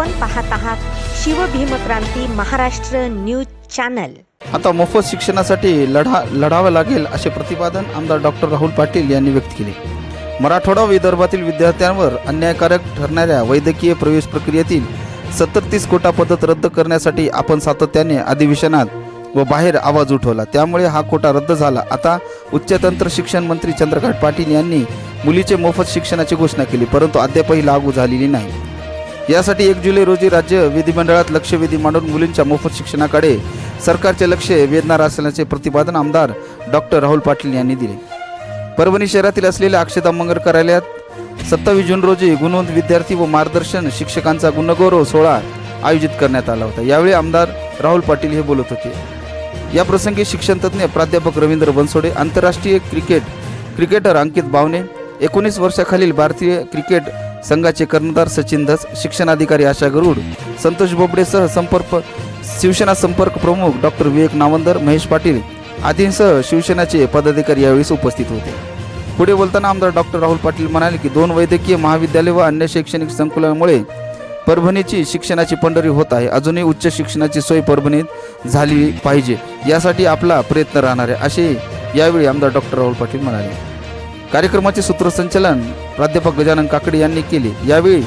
आपण पाहत आहात शिवभीमक्रांती महाराष्ट्र न्यूज चॅनल. आता मोफत शिक्षणासाठी लढा लढावं लागेल असे प्रतिपादन आमदार डॉक्टर राहुल पाटील यांनी व्यक्त केले. मराठवाडा विदर्भातील विद्यार्थ्यांवर अन्यायकारक ठरणाऱ्या वैद्यकीय प्रवेश प्रक्रियेतील सत्तर तीस कोटा पद्धत रद्द करण्यासाठी आपण सातत्याने अधिवेशनात व बाहेर आवाज उठवला. त्यामुळे हा कोटा रद्द झाला. आता उच्च तंत्र शिक्षण मंत्री चंद्रकांत पाटील यांनी मुलीचे मोफत शिक्षणाची घोषणा केली परंतु अद्यापही लागू झालेली नाही. यासाठी एक जुलै रोजी राज्य विधिमंडळात लक्षवेधी मांडून मुलींच्या मोफत शिक्षणाकडे सरकारचे लक्ष वेधणार असल्याचे प्रतिपादन आमदार डॉक्टर राहुल पाटील यांनी दिले. परभणी शहरातील असलेल्या अक्षता मंगल कार्यालयात सत्तावीस जून रोजी गुणवंत विद्यार्थी व मार्गदर्शन शिक्षकांचा गुणगौरव सोहळा आयोजित करण्यात आला होता. यावेळी आमदार राहुल पाटील हे बोलत होते. या प्रसंगी शिक्षणतज्ज्ञ प्राध्यापक रवींद्र बनसोडे आंतरराष्ट्रीय क्रिकेट क्रिकेटर अंकित बावने एकोणीस वर्षाखालील भारतीय क्रिकेट संघाचे कर्णधार सचिन धस शिक्षणाधिकारी आशा गरुड संतोष बोबडेसह संपर्क शिवसेना संपर्क प्रमुख डॉक्टर विवेक नावंदर महेश पाटील आदींसह शिवसेनाचे पदाधिकारी यावेळी उपस्थित होते. पुढे बोलताना आमदार डॉक्टर राहुल पाटील म्हणाले की दोन वैद्यकीय महाविद्यालय व अन्य शैक्षणिक संकुलांमुळे परभणीची शिक्षणाची पंढरी होत आहे. अजूनही उच्च शिक्षणाची सोय परभणीत झाली पाहिजे. यासाठी आपला प्रयत्न राहणार आहे असे यावेळी आमदार डॉक्टर राहुल पाटील म्हणाले. कार्यक्रमाचे सूत्रसंचालन प्राध्यापक गजानन काकडे यांनी केले. यावेळी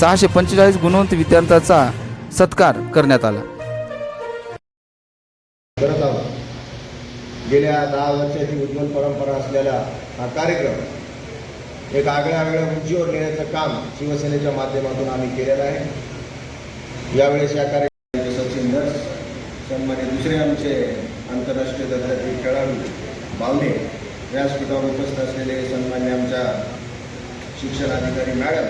सहाशे पंचेचाळीस गुणवंत विद्यार्थ्यांचा सत्कार करण्यात आला. गेल्या दहा वर्षाची उज्ज्वल परंपरा असलेला हा कार्यक्रम एक आगळ्या आगळ्या उंचीवर नेण्याचं काम शिवसेनेच्या माध्यमातून आम्ही केलेलं आहे. यावेळेस या कार्यक्रमाचे सचिन दस सन्मान्य दुसरे आमचे आंतरराष्ट्रीय दर्जाचे खेळाडू बावणे व्यासपीठावर उपस्थित असलेले सन्मान्य आमच्या शिक्षणाधिकारी मॅडम